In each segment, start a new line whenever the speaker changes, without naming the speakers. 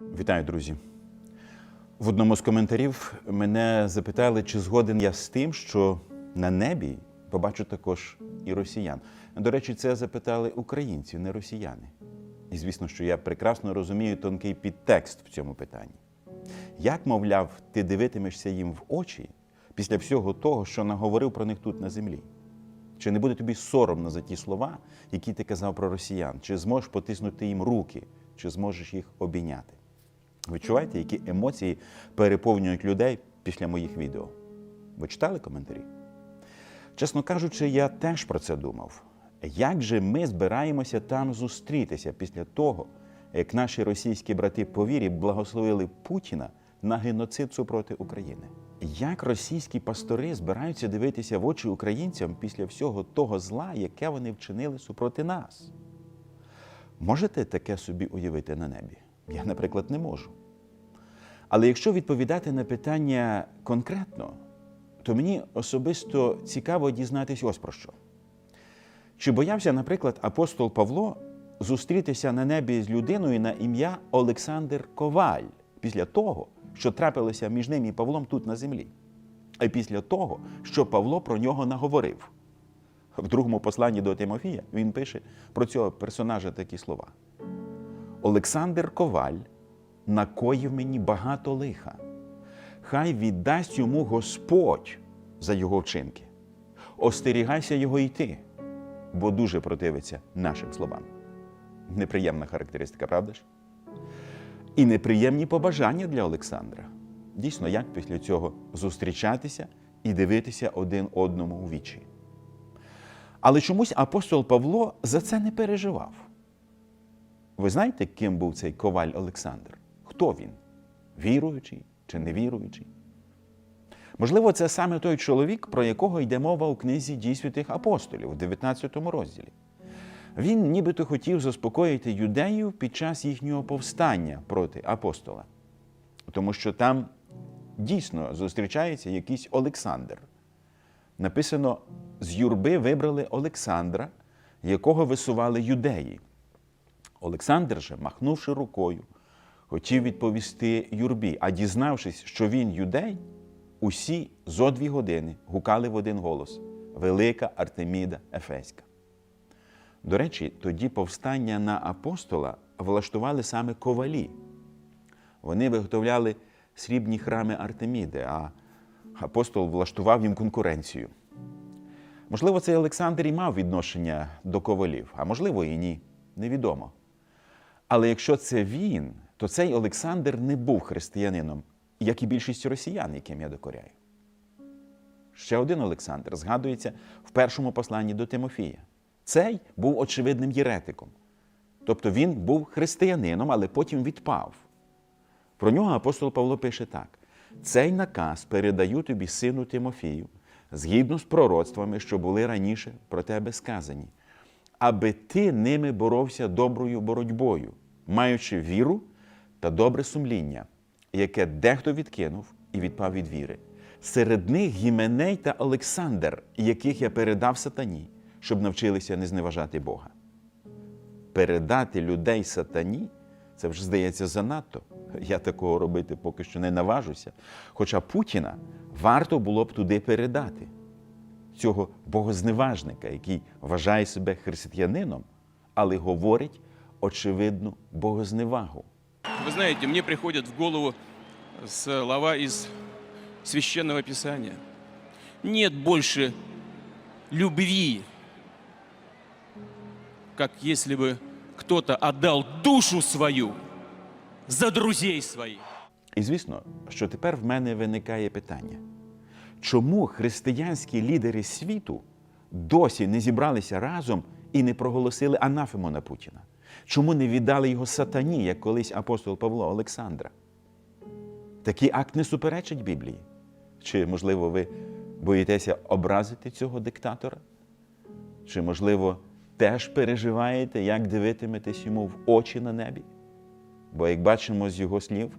Вітаю, друзі. В одному з коментарів мене запитали, чи згоден я з тим, що на небі побачу також і росіян. До речі, це запитали українці, не росіяни. І звісно, що я прекрасно розумію тонкий підтекст в цьому питанні. Як, мовляв, ти дивитимешся їм в очі після всього того, що наговорив про них тут на землі? Чи не буде тобі соромно за ті слова, які ти казав про росіян? Чи зможеш потиснути їм руки, чи зможеш їх обійняти? Відчуваєте, які емоції переповнюють людей після моїх відео? Ви читали коментарі? Чесно кажучи, я теж про це думав. Як же ми збираємося там зустрітися після того, як наші російські брати по вірі благословили Путіна на геноцид супроти України? Як російські пастори збираються дивитися в очі українцям після всього того зла, яке вони вчинили супроти нас? Можете таке собі уявити на небі? Я, наприклад, не можу. Але якщо відповідати на питання конкретно, то мені особисто цікаво дізнатись ось про що. Чи боявся, наприклад, апостол Павло зустрітися на небі з людиною на ім'я Олександр Коваль після того, що трапилося між ним і Павлом тут на землі? А після того, що Павло про нього наговорив? В другому посланні до Тимофія він пише про цього персонажа такі слова. Олександр Коваль накоїв мені багато лиха. Хай віддасть йому Господь за його вчинки. Остерігайся його йти, бо дуже противиться нашим словам. Неприємна характеристика, правда ж? І неприємні побажання для Олександра. Дійсно, як після цього зустрічатися і дивитися один одному у вічі. Але чомусь апостол Павло за це не переживав. Ви знаєте, ким був цей коваль Олександр? Хто він? Віруючий чи невіруючий? Можливо, це саме той чоловік, про якого йде мова у книзі дій святих апостолів у 19 розділі. Він нібито хотів заспокоїти юдеїв під час їхнього повстання проти апостола, тому що там дійсно зустрічається якийсь Олександр. Написано: з юрби вибрали Олександра, якого висували юдеї. Олександр же, махнувши рукою, хотів відповісти юрбі, а дізнавшись, що він юдей, усі зо дві години гукали в один голос Велика Артеміда Ефеська. До речі, тоді повстання на апостола влаштували саме ковалі. Вони виготовляли срібні храми Артеміди, а апостол влаштував їм конкуренцію. Можливо, цей Олександр і мав відношення до ковалів, а можливо і ні, невідомо. Але якщо це він, то цей Олександр не був християнином, як і більшість росіян, яким я докоряю. Ще один Олександр згадується в першому посланні до Тимофія. Цей був очевидним єретиком. Тобто він був християнином, але потім відпав. Про нього апостол Павло пише так: цей наказ передаю тобі, сину Тимофію, згідно з пророцтвами, що були раніше про тебе сказані, аби ти ними боровся доброю боротьбою, маючи віру та добре сумління, яке дехто відкинув і відпав від віри. Серед них Гіменей та Олександр, яких я передав сатані, щоб навчилися не зневажати Бога. Передати людей сатані це вже здається занадто. Я такого робити поки що не наважуся. Хоча Путіна варто було б туди передати цього богозневажника, який вважає себе християнином, але говорить очевидну богозневагу.
Вы знаете, мне приходят в голову слова из Священного Писания. Нет больше любви, как если бы кто-то отдал душу свою за друзей своих.
І звісно, що тепер в мене виникає питання: чому християнські лідери світу досі не зібралися разом і не проголосили анафему на Путіна? Чому не віддали його сатані, як колись апостол Павло Олександра? Такий акт не суперечить Біблії? Чи, можливо, ви боїтеся образити цього диктатора? Чи, можливо, теж переживаєте, як дивитиметесь йому в очі на небі? Бо, як бачимо з його слів,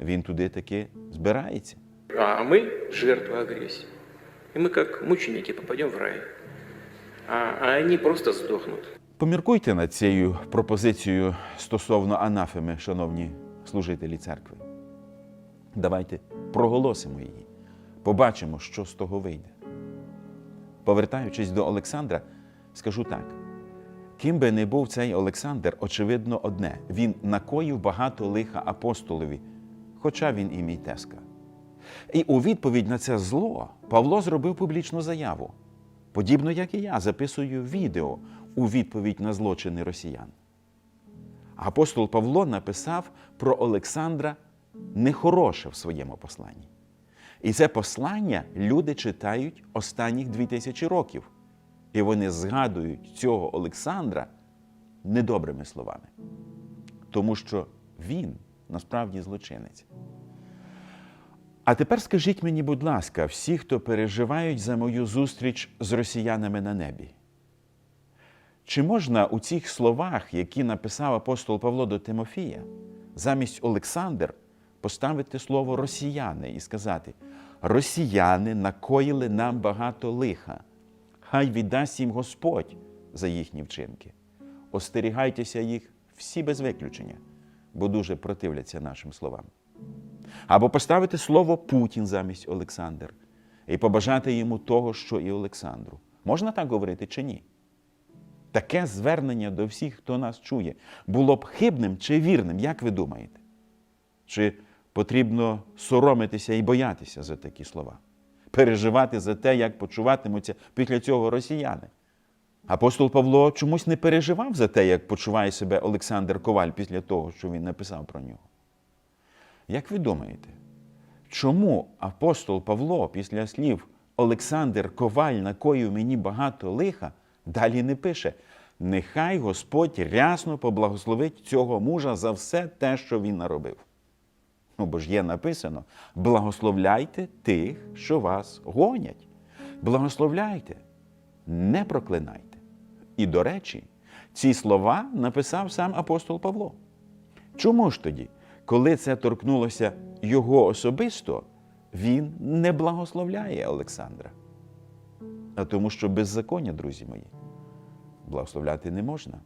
він туди таки збирається.
А мы жертвы агрессии. И мы как мученики попадем в рай. А, а они просто сдохнут.
Поміркуйте над цією пропозицією стосовно анафеми, шановні служителі церкви. Давайте проголосимо її, побачимо, що з того вийде. Повертаючись до Олександра, скажу так: ким би не був цей Олександр, очевидно, одне: він накоїв багато лиха апостолові, хоча він і мій тезка. І у відповідь на це зло Павло зробив публічну заяву. Подібно як і я, записую відео у відповідь на злочини росіян. Апостол Павло написав про Олександра нехороше в своєму посланні. І це послання люди читають останніх дві тисячі років. І вони згадують цього Олександра недобрими словами. Тому що він насправді злочинець. А тепер скажіть мені, будь ласка, всі, хто переживають за мою зустріч з росіянами на небі. Чи можна у цих словах, які написав апостол Павло до Тимофія, замість Олександр поставити слово росіяни і сказати: Росіяни накоїли нам багато лиха, хай віддасть їм Господь за їхні вчинки. Остерігайтеся їх всі без виключення, бо дуже противляться нашим словам. Або поставити слово Путін замість Олександр і побажати йому того, що і Олександру. Можна так говорити чи ні? Таке звернення до всіх, хто нас чує, було б хибним чи вірним, як ви думаєте? Чи потрібно соромитися і боятися за такі слова? Переживати за те, як почуватимуться після цього росіяни? Апостол Павло чомусь не переживав за те, як почуває себе Олександр Коваль після того, що він написав про нього. Як ви думаєте, чому апостол Павло після слів Олександр Коваль накоїв мені багато лиха, далі не пише: Нехай Господь рясно поблагословить цього мужа за все те, що він наробив. Ну, бо ж є написано: благословляйте тих, що вас гонять. Благословляйте, не проклинайте. І, до речі, ці слова написав сам апостол Павло. Чому ж тоді, коли це торкнулося його особисто, він не благословляє Олександра? А тому, що беззаконня, друзі мої, благословляти не можна.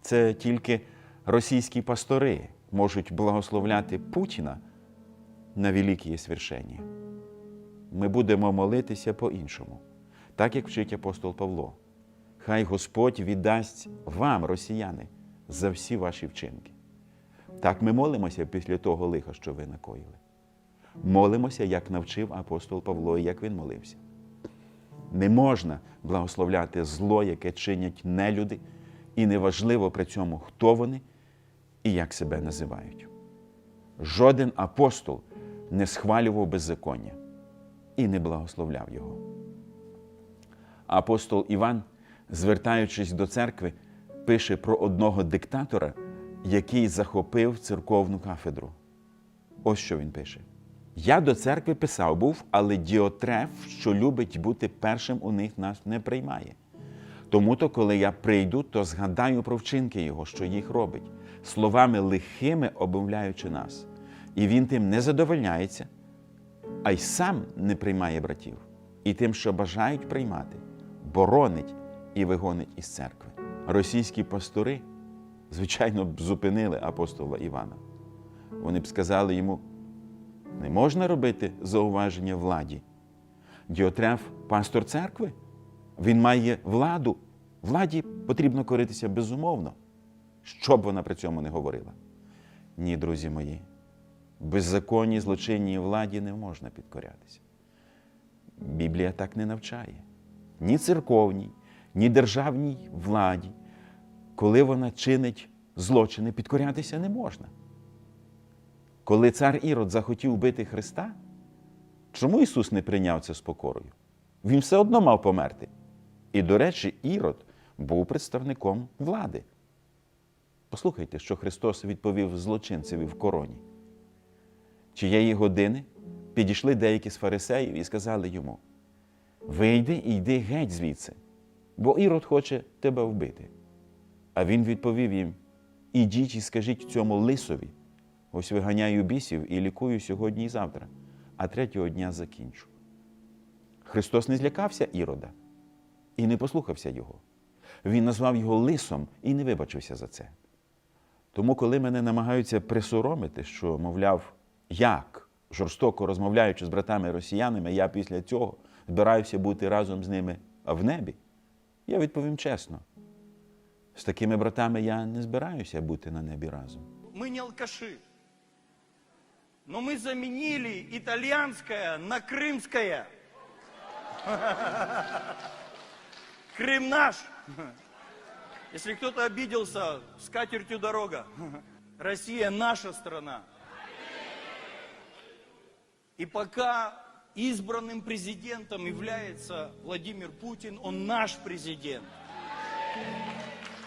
Це тільки російські пастори можуть благословляти Путіна на великі свершення. Ми будемо молитися по-іншому, так як вчить апостол Павло. Хай Господь віддасть вам, росіяни, за всі ваші вчинки. Так ми молимося після того лиха, що ви накоїли. Молимося, як навчив апостол Павло і як він молився. Не можна благословляти зло, яке чинять нелюди, і неважливо при цьому, хто вони і як себе називають. Жоден апостол не схвалював беззаконня і не благословляв його. Апостол Іван, звертаючись до церкви, пише про одного диктатора, який захопив церковну кафедру. Ось що він пише. Я до церкви писав був, але Діотреф, що любить бути першим у них, нас не приймає. Тому то, коли я прийду, то згадаю про вчинки його, що їх робить, словами лихими обмовляючи нас. І він тим не задовольняється, а й сам не приймає братів, і тим, що бажають приймати, боронить і вигонить із церкви. Російські пастори, звичайно, б зупинили апостола Івана. Вони б сказали йому, не можна робити зауваження владі. Діотреф пастор церкви. Він має владу. Владі потрібно коритися безумовно, що б вона при цьому не говорила. Ні, друзі мої, беззаконній злочинній владі не можна підкорятися. Біблія так не навчає. Ні церковній, ні державній владі, коли вона чинить злочини, підкорятися не можна. Коли цар Ірод захотів бити Христа, чому Ісус не прийняв це з покорою? Він все одно мав померти. І, до речі, Ірод був представником влади. Послухайте, що Христос відповів злочинцеві в короні. Чиєї години підійшли деякі з фарисеїв і сказали йому: Вийди і йди геть звідси, бо Ірод хоче тебе вбити. А він відповів їм: Ідіть і скажіть цьому лисові, ось виганяю бісів і лікую сьогодні і завтра, а третього дня закінчу. Христос не злякався Ірода і не послухався його. Він назвав його лисом і не вибачився за це. Тому, коли мене намагаються присоромити, що, мовляв, як жорстоко розмовляючи з братами росіянами, я після цього збираюся бути разом з ними в небі, я відповім чесно: з такими братами я не збираюся бути на небі разом.
Мы не алкаши. Но мы заменили итальянское на крымское. Крым наш. Если кто-то обиделся, с катертью дорога. Россия наша страна. И пока избранным президентом является Владимир Путин, он наш президент.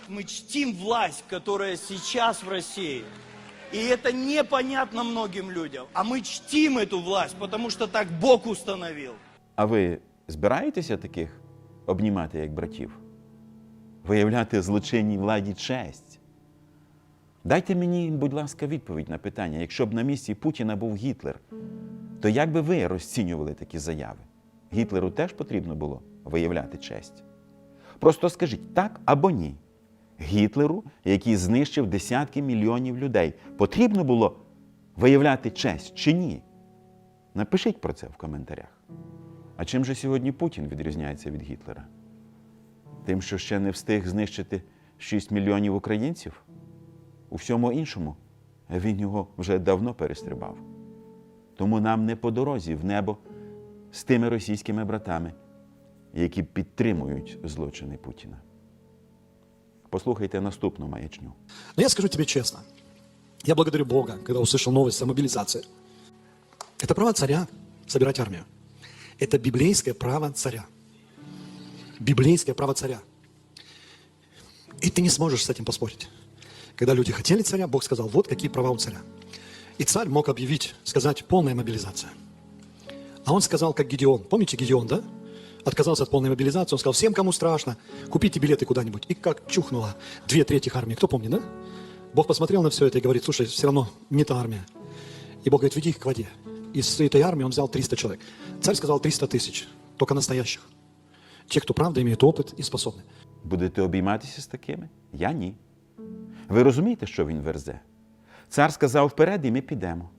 Мы чтим власть, которая сейчас в России. И это непонятно многим людям. А мы чтим эту власть, потому что так Бог установил.
А ви збираєтеся таких обнімати як братів? Виявляти злочинній владі честь? Дайте мені, будь ласка, відповідь на питання. Якщо б на місці Путіна був Гітлер, то як би ви розцінювали такі заяви? Гітлеру теж потрібно було виявляти честь. Просто скажіть так або ні. Гітлеру, який знищив десятки мільйонів людей, потрібно було виявляти честь чи ні? Напишіть про це в коментарях. А чим же сьогодні Путін відрізняється від Гітлера? Тим, що ще не встиг знищити 6 мільйонів українців? У всьому іншому він його вже давно перестрибав. Тому нам не по дорозі в небо з тими російськими братами, які підтримують злочини Путіна. Послухайте наступну маячню.
Но я скажу тебе честно, я благодарю Бога, когда услышал новость о мобилизации. Это право царя собирать армию. Это библейское право царя. Библейское право царя. И ты не сможешь с этим поспорить. Когда люди хотели царя, Бог сказал, вот какие права у царя. И царь мог объявить, сказать, полная мобилизация. А он сказал, как Гедеон. Помните Гедеон, да? Отказался от полной мобилизации. Он сказал, всем, кому страшно, купите билеты куда-нибудь. И как чухнуло две трети армии. Кто помнит, да? Бог посмотрел на все это и говорит, слушай, все равно не та армия. И Бог говорит, веди их к воде. Из этой армии он взял 300 человек. Царь сказал 300 тысяч, только настоящих. Те, кто правда имеет опыт и способны.
Будете обійматися з такими? Я ні. Ви розумієте, що він верзе? Цар сказав вперед, і ми підемо.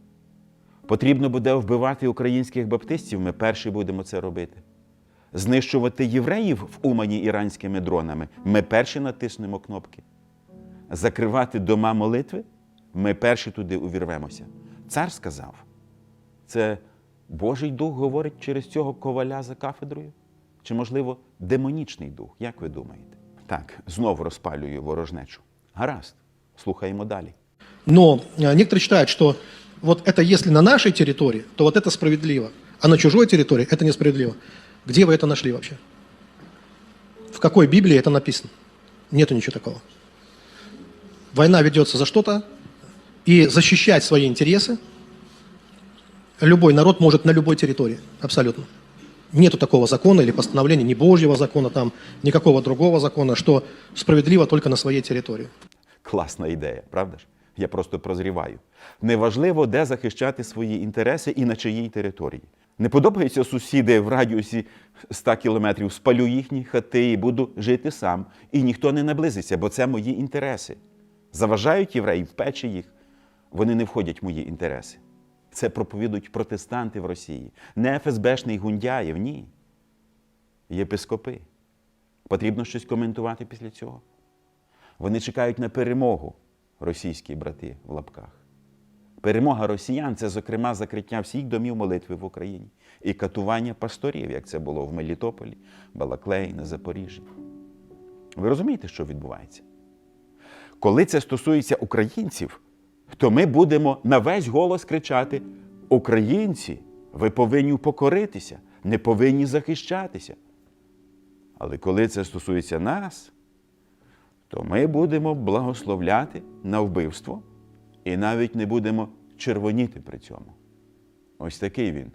Потрібно буде вбивати українських баптистів, ми перші будемо це робити. Знищувати євреїв в Умані іранськими дронами, ми перші натиснемо кнопки. Закривати дома молитви, ми перші туди увірвемося. Цар сказав. Це Божий дух говорить через цього коваля за кафедрою? Чи, можливо, демонічний дух? Як ви думаєте? Так, знову розпалюю ворожнечу. Гаразд, слухаємо далі.
Но э, некоторые считают, что вот это если на нашей территории, то вот это справедливо, а на чужой территории это несправедливо. Где вы это нашли вообще? В какой Библии это написано? Нету ничего такого. Война ведется за что-то, и защищать свои интересы любой народ может на любой территории, абсолютно. Нету такого закона или постановления, ни Божьего закона там, никакого другого закона, что справедливо только на своей территории.
Класна ідея, правда ж? Я просто прозріваю. Неважливо, де захищати свої інтереси і на чиїй території. Не подобаються сусіди в радіусі 100 кілометрів, спалю їхні хати і буду жити сам. І ніхто не наблизиться, бо це мої інтереси. Заважають євреїв, пече їх. Вони не входять в мої інтереси. Це проповідують протестанти в Росії. Не ФСБшний Гундяєв, ні. Єпископи. Потрібно щось коментувати після цього. Вони чекають на перемогу, російські брати в лапках. Перемога росіян це, зокрема, закриття всіх домів молитви в Україні і катування пасторів, як це було в Мелітополі, Балаклеї, на Запоріжжі. Ви розумієте, що відбувається? Коли це стосується українців, то ми будемо на весь голос кричати: Українці, ви повинні покоритися, не повинні захищатися. Але коли це стосується нас, то ми будемо благословляти на вбивство і навіть не будемо червоніти при цьому. Ось такий він,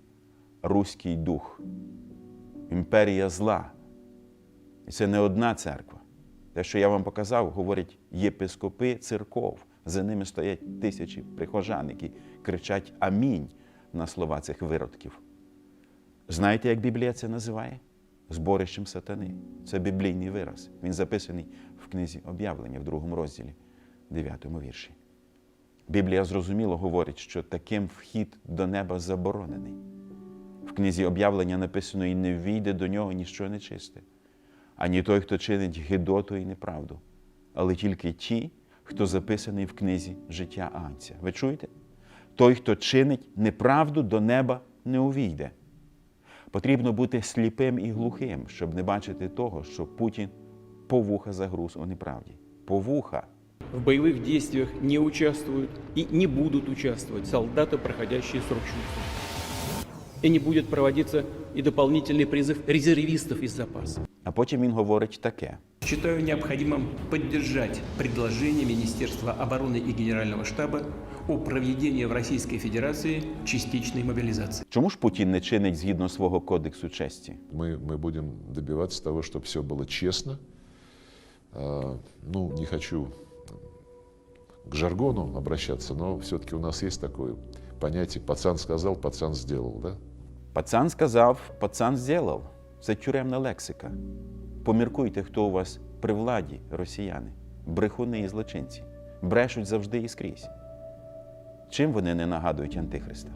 руський дух, імперія зла. І це не одна церква. Те, що я вам показав, говорять єпископи церков. За ними стоять тисячі прихожан, які кричать Амінь на слова цих виродків. Знаєте, як Біблія це називає? Зборищем сатани. Це біблійний вираз. Він записаний в книзі об'явлення в другому розділі, 9 вірші. Біблія зрозуміло говорить, що таким вхід до неба заборонений. В книзі об'явлення написано: і не війде до нього ніщо нечисте, ані той, хто чинить гидоту і неправду, але тільки ті, хто записаний в книзі життя Анця. Ви чуєте? Той, хто чинить неправду, до неба не увійде. Потрібно бути сліпим і глухим, щоб не бачити того, що Путін повуха загруз у неправді. Повуха
В боевых действиях не участвуют и не будут участвовать солдаты, проходящие срок службы. И не будет проводиться и дополнительный призыв резервистов из запаса.
А потім він говорить таке:
Считаю необходимым поддержать предложение Министерства обороны и Генерального штаба о проведении в Российской Федерации частичной мобилизации.
чому ж Путін не чинить згідно свого кодексу честі?
Мы, мы будем добиваться того, чтобы все было честно. А, Ну, не хочу к жаргону обращаться, но все-таки у нас есть такое понятие «пацан сказал, пацан сделал», да?
Пацан сказав, пацан зробив. Це тюремна лексика. Поміркуйте, хто у вас при владі, росіяни, брехуни і злочинці. Брешуть завжди і скрізь. Чим вони не нагадують Антихриста?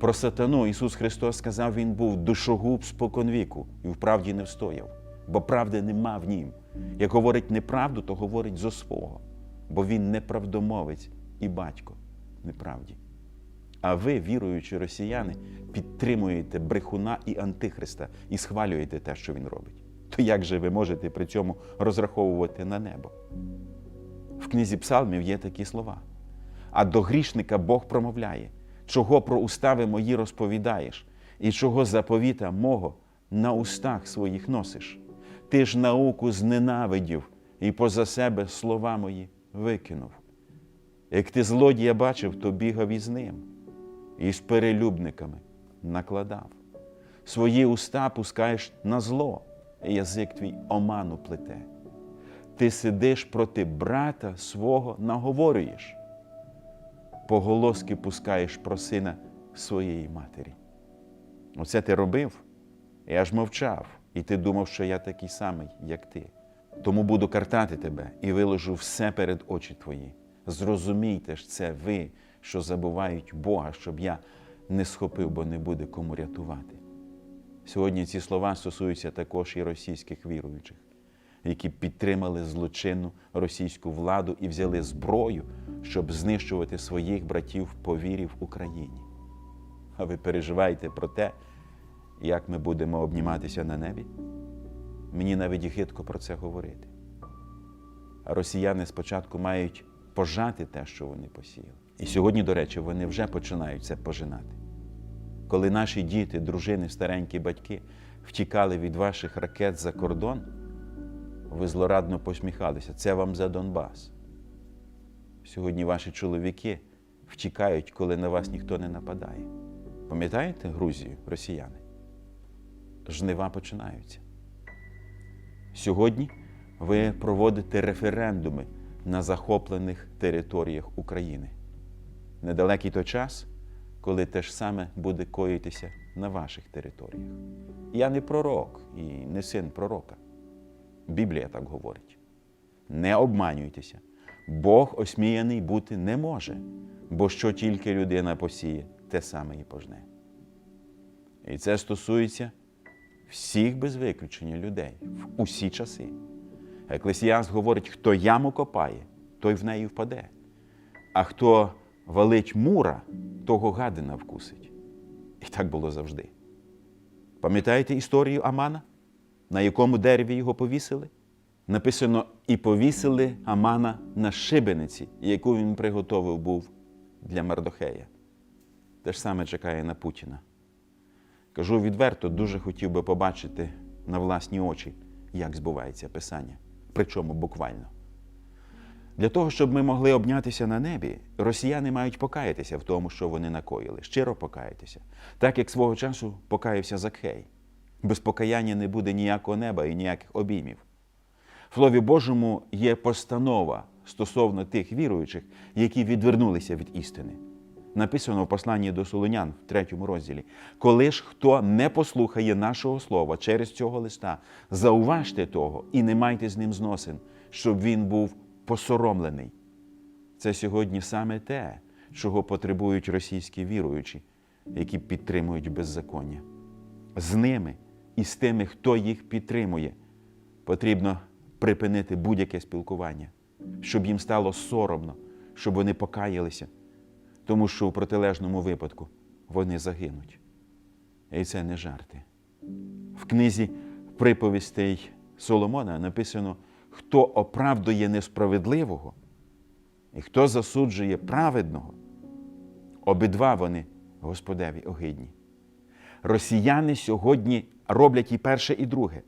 Про сатану Ісус Христос сказав, Він був душогуб споконвіку і вправді не встояв, бо правди нема в нім. Як говорить неправду, то говорить зо свого, бо він неправдомовець і батько неправді. А ви, віруючі росіяни, підтримуєте брехуна і антихриста і схвалюєте те, що він робить. То як же ви можете при цьому розраховувати на небо? В книзі Псалмів є такі слова. А до грішника Бог промовляє, чого про устави мої розповідаєш, і чого заповіта мого на устах своїх носиш. Ти ж науку зненавидів і поза себе слова мої викинув. Як ти злодія бачив, то бігав із ним, і з перелюбниками накладав. Свої уста пускаєш на зло, і язик твій оману плете. Ти сидиш проти брата свого, наговорюєш, поголоски пускаєш про сина своєї матері. Оце ти робив, я ж мовчав, і ти думав, що я такий самий, як ти. Тому буду картати тебе і виложу все перед очі твої. Зрозумійте ж це ви, що забувають Бога, щоб я не схопив, бо не буде кому рятувати. Сьогодні ці слова стосуються також і російських віруючих, які підтримали злочинну російську владу і взяли зброю, щоб знищувати своїх братів по вірі в Україні. А ви переживаєте про те, як ми будемо обніматися на небі? Мені навіть гидко про це говорити. А росіяни спочатку мають пожати те, що вони посіяли. І сьогодні, до речі, вони вже починають це пожинати. Коли наші діти, дружини, старенькі батьки втікали від ваших ракет за кордон, ви злорадно посміхалися. Це вам за Донбас. Сьогодні ваші чоловіки втікають, коли на вас ніхто не нападає. Пам'ятаєте Грузію, росіяни? Жнива починаються. Сьогодні ви проводите референдуми на захоплених територіях України. Недалекий той час, коли те ж саме буде коїтися на ваших територіях. Я не пророк і не син пророка. Біблія так говорить. Не обманюйтеся. Бог осміяний бути не може, бо що тільки людина посіє, те саме і пожне. І це стосується всіх без виключення людей в усі часи. Еклесіаст говорить, хто яму копає, той в неї впаде. А хто валить мура, того гадина вкусить. І так було завжди. Пам'ятаєте історію Амана, на якому дереві його повісили? Написано, і повісили Амана на шибениці, яку він приготовив був для Мардохея. Те ж саме чекає на Путіна. Кажу відверто, дуже хотів би побачити на власні очі, як збувається Писання, причому буквально. Для того, щоб ми могли обнятися на небі, росіяни мають покаятися в тому, що вони накоїли, щиро покаятися, так як свого часу покаявся Закхей. Без покаяння не буде ніякого неба і ніяких обіймів. В Слові Божому є постанова стосовно тих віруючих, які відвернулися від істини. Написано в посланні до Солонян в третьому розділі: коли ж хто не послухає нашого слова через цього листа, зауважте того і не майте з ним зносин, щоб він був посоромлений. це сьогодні саме те, чого потребують російські віруючі, які підтримують беззаконня. З ними і з тими, хто їх підтримує, потрібно припинити будь-яке спілкування, щоб їм стало соромно, щоб вони покаялися, тому що у протилежному випадку вони загинуть. І це не жарти. В книзі приповістей Соломона написано, хто оправдує несправедливого і хто засуджує праведного, обидва вони Господеві огидні. Росіяни сьогодні роблять і перше, і друге.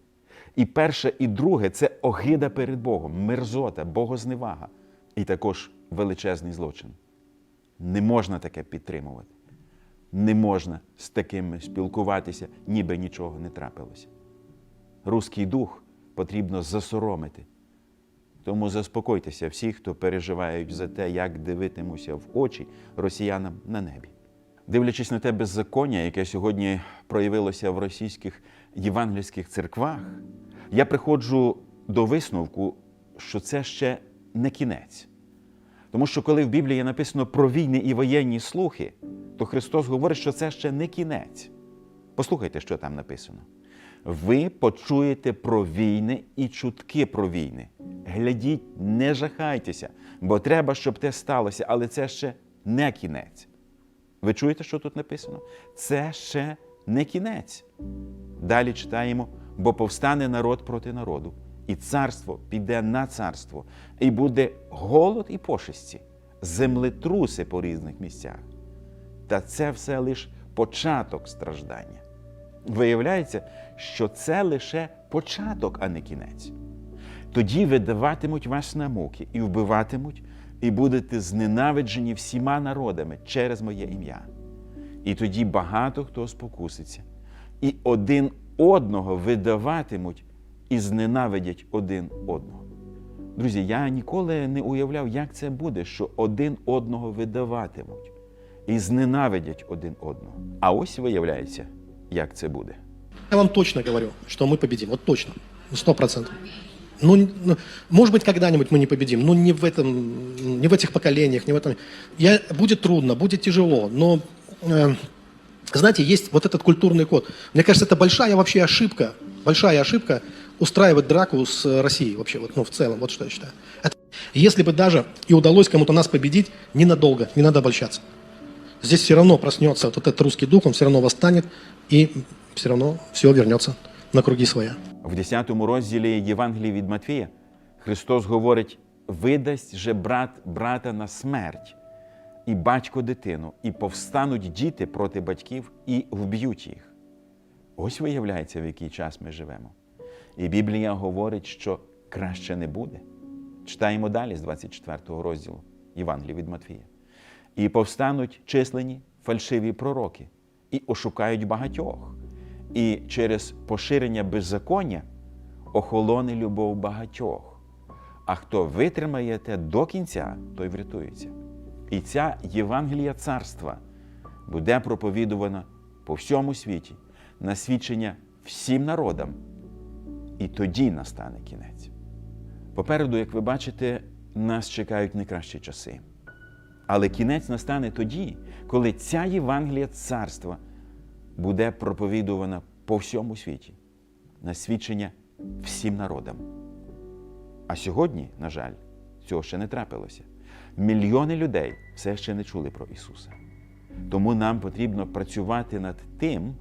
І перше, і друге це огида перед Богом, мерзота, богозневага і також величезний злочин. Не можна таке підтримувати. Не можна з такими спілкуватися, ніби нічого не трапилося. Руський дух потрібно засоромити. Тому заспокойтеся всі, хто переживають за те, як дивитимуся в очі росіянам на небі. Дивлячись на те беззаконня, яке сьогодні проявилося в російських євангельських церквах, я приходжу до висновку, що це ще не кінець. Тому що коли в Біблії написано про війни і воєнні слухи, то Христос говорить, що це ще не кінець. Послухайте, що там написано. Ви почуєте про війни і чутки про війни. Глядіть, не жахайтеся, бо треба, щоб те сталося, але це ще не кінець. Ви чуєте, що тут написано? Це ще не кінець. Далі читаємо: бо повстане народ проти народу, і царство піде на царство, і буде голод і пошесті, землетруси по різних місцях. Та це все лише початок страждання. Виявляється, що це лише початок, а не кінець. Тоді видаватимуть вас на муки і вбиватимуть, і будете зненавиджені всіма народами через моє ім'я. І тоді багато хто спокуситься, і один одного видаватимуть і зненавидять один одного. Друзі, я ніколи не уявляв, як це буде, що один одного видаватимуть і зненавидять один одного. А ось виявляється, як це буде.
Я вам точно говорю, что мы победим. Вот точно. Сто процентов. Ну, н- ну, может быть, когда-нибудь мы не победим, но не в этом, не в этих поколениях, не в этом. Я, будет трудно, будет тяжело, но, э, знаете, есть вот этот культурный код. Мне кажется, это большая вообще ошибка, большая ошибка устраивать драку с э, Россией вообще, вот, ну, в целом, вот что я считаю. Это- если бы даже и удалось кому-то нас победить, ненадолго, не надо обольщаться. Здесь все равно проснется вот этот русский дух, он все равно восстанет, и все равно все вернется на круги своя.
В 10 розділі Євангелії від Матвія Христос говорить: видасть же брат брата на смерть, і батько дитину, і повстануть діти проти батьків і вб'ють їх. Ось виявляється, в який час ми живемо. І Біблія говорить, що краще не буде. Читаємо далі з 24 розділу Євангелії від Матвія. І повстануть численні фальшиві пророки, і ошукають багатьох. І через поширення беззаконня охолоне любов багатьох. А хто витримає те до кінця, той врятується. І ця Євангелія царства буде проповідувана по всьому світі на свідчення всім народам. І тоді настане кінець. Попереду, як ви бачите, нас чекають не кращі часи. Але кінець настане тоді, коли ця Євангелія царства буде проповідувана по всьому світі на свідчення всім народам. А сьогодні, на жаль, цього ще не трапилося. Мільйони людей все ще не чули про Ісуса. Тому нам потрібно працювати над тим,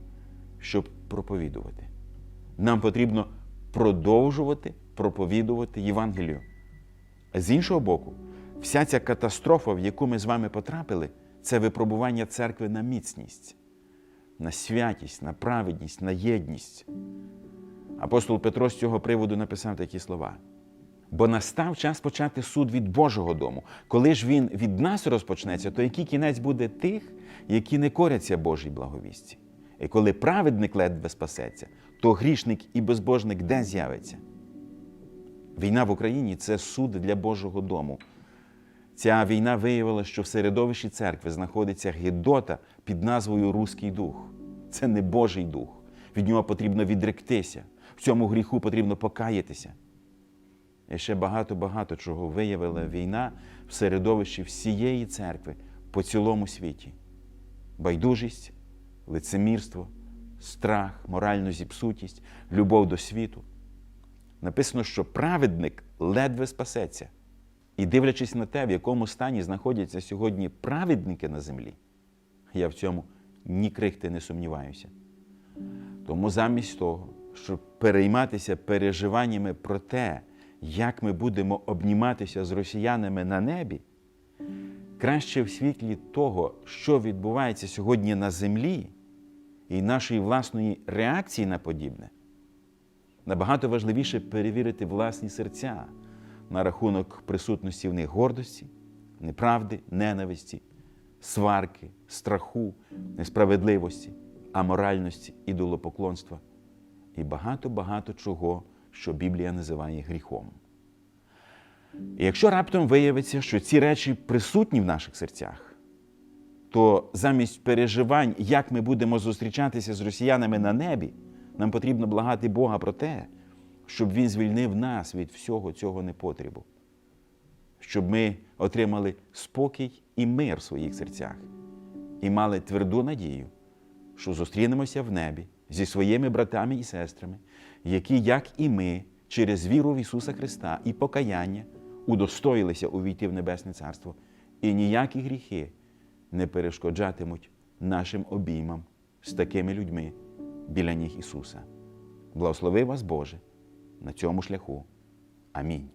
щоб проповідувати. Нам потрібно продовжувати проповідувати Євангелію. А З іншого боку, вся ця катастрофа, в яку ми з вами потрапили, це випробування церкви на міцність, на святість, на праведність, на єдність. Апостол Петро з цього приводу написав такі слова. Бо настав час почати суд від Божого дому. Коли ж він від нас розпочнеться, то який кінець буде тих, які не коряться Божій благовісті? І коли праведник ледве спасеться, то грішник і безбожник де з'явиться? Війна в Україні це суд для Божого дому. Ця війна виявила, що в середовищі церкви знаходиться гидота під назвою Руський дух. Це не Божий дух. Від нього потрібно відректися. В цьому гріху потрібно покаятися. І ще багато-багато чого виявила війна в середовищі всієї церкви по цілому світі. Байдужість, лицемірство, страх, моральну зіпсутість, любов до світу. Написано, що праведник ледве спасеться. І дивлячись на те, в якому стані знаходяться сьогодні праведники на землі, я в цьому ні крихти не сумніваюся. Тому замість того, щоб перейматися переживаннями про те, як ми будемо обніматися з росіянами на небі, краще в світлі того, що відбувається сьогодні на землі, і нашої власної реакції на подібне, набагато важливіше перевірити власні серця на рахунок присутності в них гордості, неправди, ненависті, сварки, страху, несправедливості, аморальності, ідолопоклонства і багато-багато чого, що Біблія називає гріхом. І якщо раптом виявиться, що ці речі присутні в наших серцях, то замість переживань, як ми будемо зустрічатися з росіянами на небі, нам потрібно благати Бога про те, щоб Він звільнив нас від всього цього непотребу, щоб ми отримали спокій і мир в своїх серцях і мали тверду надію, що зустрінемося в небі зі своїми братами і сестрами, які, як і ми, через віру в Ісуса Христа і покаяння удостоїлися увійти в Небесне Царство, і ніякі гріхи не перешкоджатимуть нашим обіймам з такими людьми біля ніг Ісуса. Благослови вас, Боже, на цьому шляху. Амінь.